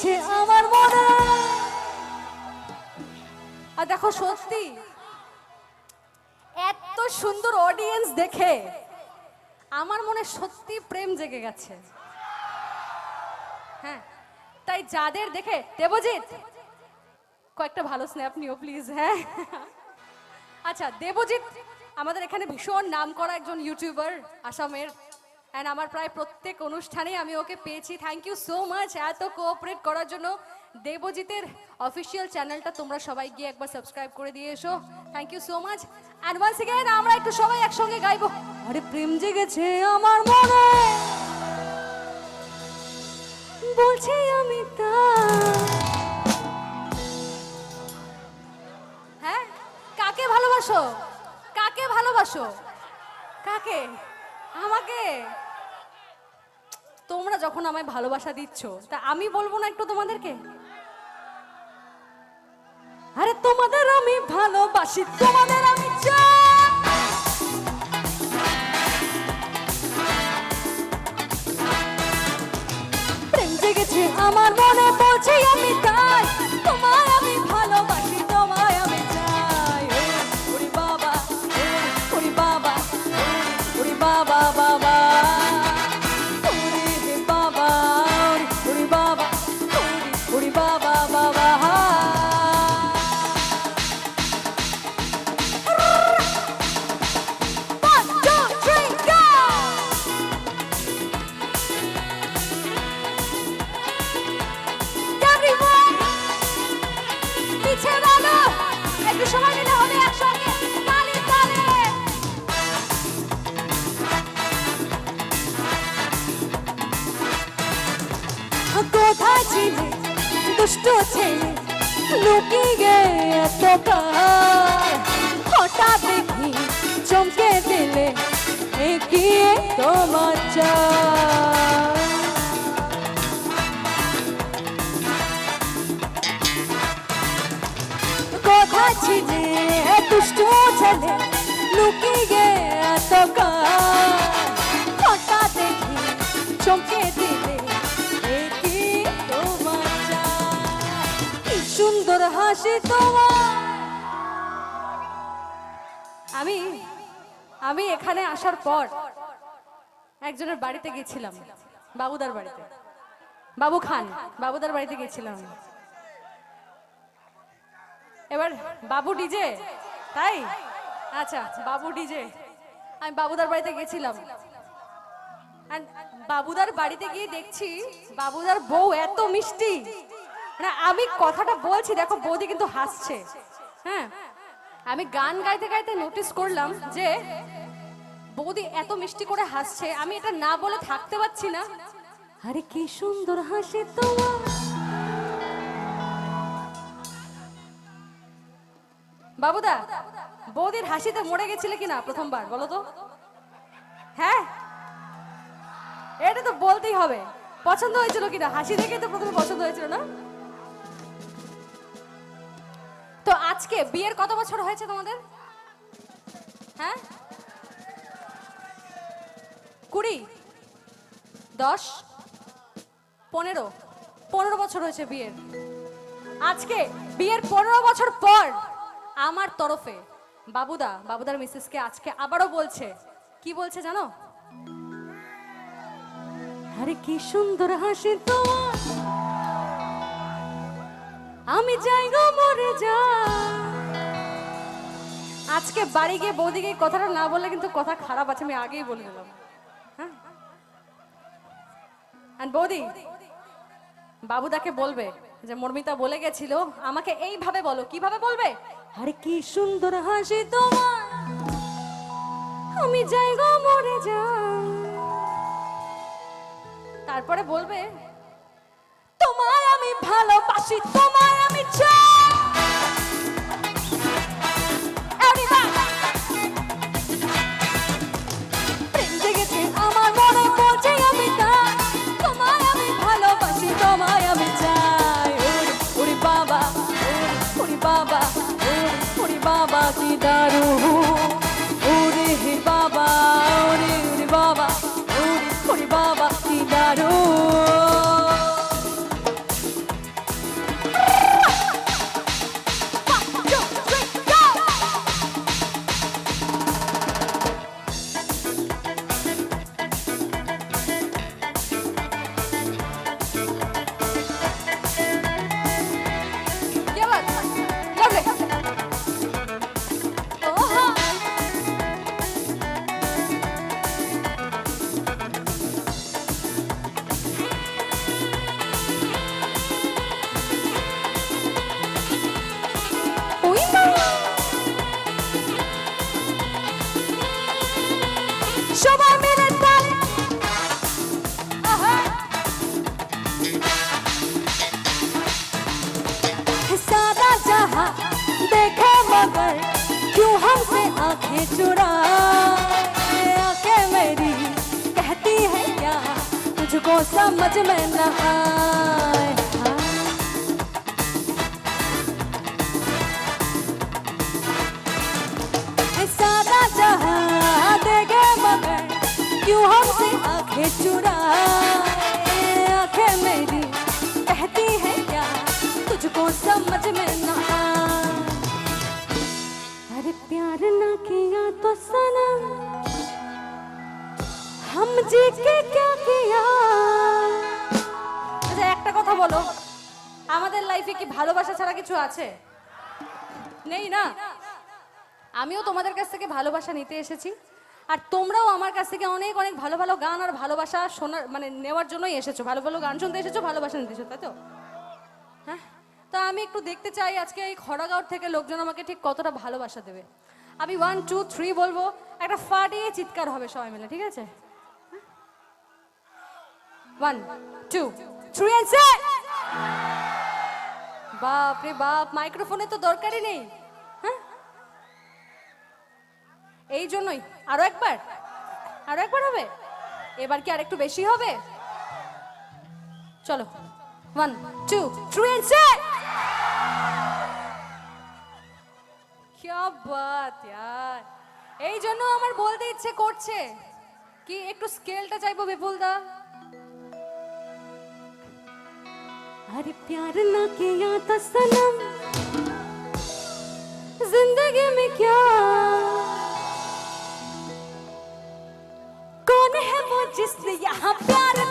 জেগেছে আমার মনে। আর দেখো সত্যি, এত সুন্দর অডিয়েন্স দেখে আমার মনে সত্যি প্রেম জেগে গেছে। হ্যাঁ তাই যাদের দেখে, দেবজিৎ, কয়েকটা ভালো স্ন্যাপ নিও প্লিজ হ্যাঁ। আচ্ছা দেবজিৎ, আমাদের এখানে ভীষণ নাম করা একজন ইউটিউবার আসামের। অ্যান্ড আমার প্রায় প্রত্যেক অনুষ্ঠানে আমি ওকে পেয়েছি। থ্যাংক ইউ সো মাচ এত কোঅপারেট করার জন্য। দেবজিতের অফিসিয়াল চ্যানেলটা তোমরা সবাই গিয়ে একবার সাবস্ক্রাইব করে দিয়ে এসো। Thank you so much and once again আমরা একটু সবাই একসঙ্গে গাইবো। আরে প্রেম জেগেছে আমার মনে। বলছি আমি তা। হ্যাঁ? কাকে ভালোবাসো? কাকে ভালোবাসো? কাকে? আমাকে? তোমরা যখন আমায় ভালোবাসা দিচ্ছ, তা আমি বলব না একটু তোমাদেরকে? আরে তোমাদের আমি ভালোবাসি, তোমাদের আমি চাই। আমার দুষ্ট ছেলে লুকিয়ে এত হঠাৎ দেখি চমকে দিলে এগিয়ে কথা ছিলে দুষ্ট ছেলে লুকিয়ে এত হঠাৎ দেখি চমকে দিলে সুন্দর হাসি তোমার। আমি আমি এখানে আসার পর একজনের বাড়িতে গেছিলাম, বাবুদার বাড়িতে। বাবু খান, বাবুদার বাড়িতে গেছিলাম। এবার বাবু ডিজে, তাই? আচ্ছা বাবু ডিজে। আমি বাবুদার বাড়িতে গেছিলাম। বাবুদার বাড়িতে গিয়ে দেখছি বাবুদার বউ এত মিষ্টি। মানে আমি কথাটা বলছি, দেখো বৌদি কিন্তু হাসছে। হ্যাঁ আমি গান গাইতে গাইতে নোটিস করলাম যে বৌদি এত মিষ্টি করে হাসছে, আমি এটা না বলে থাকতে পারছি না। আরে কি সুন্দর হাসি তোমার। বাবুদা, বৌদির হাসিতে মরে গেছিলে কিনা প্রথমবার, বলো তো? হ্যাঁ? এটা তো বলতেই হবে। পছন্দ হয়েছিল কিনা হাসি দেখে তো প্রথমে পছন্দ হয়েছিল না? তো আজকে বিয়ের কত বছর হয়েছে তোমাদের? হ্যাঁ? কুড়ি? দশ? পনেরো? পনেরো বছর হয়েছে বিয়ের। আজকে বিয়ের পনেরো বছর পর আমার তরফে বাবুদা, বাবুদার মিসেসকে আজকে আবারও বলছে। কি বলছে জানো? আরে কি সুন্দর হাসি তোমার। আমি যাই গো মরে যা। আজকে বাড়ি গিয়ে বৌদিকে কথাটা না বললে কিন্তু কথা খারাপ আছে, আমি আগেই বলে দিলাম। হ্যাঁ? And বৌদি বাবুদাকে বলবে যে, মর্মিতা বলে গেছিল, আমাকে এইভাবে বলো, কীভাবে বলবে? আরে কি সুন্দর হাসি তোমার। আমি যাই গো মরে যা। তারপরে বলবে ভালোবাসি তোমায় আমি চাই। বাবা ওরে বাবা ওরে বাবা কি দারু समझ में न आए। हाँ। सारा जहाँ देगे मगर क्यों हमसे आँखें चुराए? आँखें मेरी कहती है क्या तुझको समझ में न अरे प्यार ना किया तो सनम हम जी के কি ভালোবাসা ছাড়া কিছু আছে? নেই না? আমিও তোমাদের কাছ থেকে ভালোবাসা নিতে এসেছি। আর তোমরাও আমার কাছ থেকে অনেক অনেক ভালো ভালো গান আর ভালোবাসা শোনার মানে নেওয়ার জন্যই এসেছ। ভালো ভালো গান শুনতে এসেছ, ভালোবাসা নিতে এসেছ, তাই তো? হ্যাঁ? তা আমি একটু দেখতে চাই আজকে এই খড়াগাঁও থেকে লোকজন আমাকে ঠিক কতটা ভালোবাসা দেবে। আমি ওয়ান টু থ্রি বলব, একটা ফাটিয়ে চিৎকার হবে সবাই মিলে, ঠিক আছে? ওয়ান টু থ্রি বাপ রে বাপ মাইক্রোফোনে তো দরকারই নেই। হ্যাঁ? এই জন্যই। আরও একবার? আরও একবার হবে? এবার কি আর একটু বেশি হবে? চলো। ওয়ান টু থ্রু এন্ড এই জন্য আমার বলতে ইচ্ছে করছে। কি একটু স্কেলটা চাইব বিপুল দা अरे प्यार ना किया तो सनम। ज़िंदगी में क्या? कौन है वो जिसने यहाँ प्यार